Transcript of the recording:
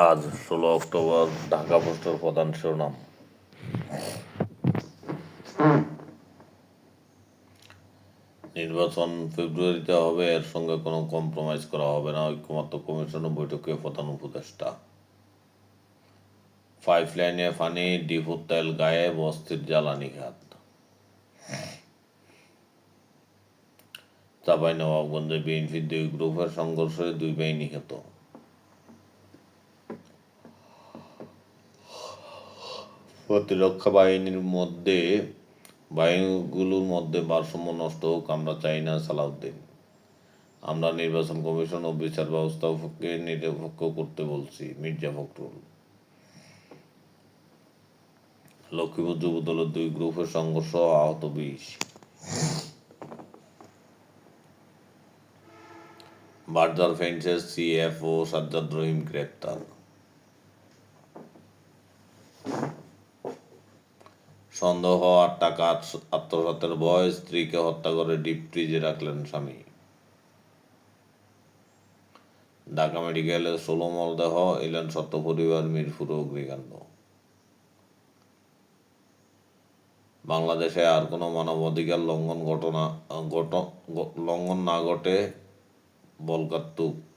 আজ ষোলো অক্টোবর ঢাকা পোস্টের প্রধান শিরোনাম। নির্বাচন ফেব্রুয়ারিতে হবে, এর সঙ্গে কোনো কম্প্রোমাইজ করা হবে না। ঐক্যমত্য কমিশন বৈঠকে প্রধান উপদেষ্টা। পাইপ লাইনে পানি, ডিপুর তেল গায়ে বস্তির জ্বালানি খাত। চাপাই নবাবগঞ্জে বিএনপির দুই গ্রুপের সংঘর্ষে দুই ভাই নিহত প্রতিরক্ষা বাহিনীর মধ্যে, বাহিনীগুলোর মধ্যে ভারসাম্য নষ্ট হোক, আমরা চাই না সালাউদ্দিন। আমরা নির্বাচন কমিশন ও বিচার ব্যবস্থাকে নিরপেক্ষ করতে বলছি, মির্জা ফখরুল। লক্ষ্মীপুর যুব দলের দুই গ্রুপের সংঘর্ষ, আহত বিশ। বার্জার ফেন্সের সিএফও সাজ্জাদ রহিম গ্রেপ্তার। সন্দেহ হওয়ার টাকা আত্ম- আত্মসাতের ভয়, স্ত্রীকে হত্যা করে ডিপ ফ্রিজে রাখলেন স্বামী। ঢাকা মেডিকেলে ষোলো মরদেহ এলেন সত্য পরিবার মিরপুর অগ্নিকাণ্ড। বাংলাদেশে আর কোনো মানবাধিকার লঙ্ঘন ঘটনা, ঘট লঙ্ঘন না ঘটে বলকাত্তুক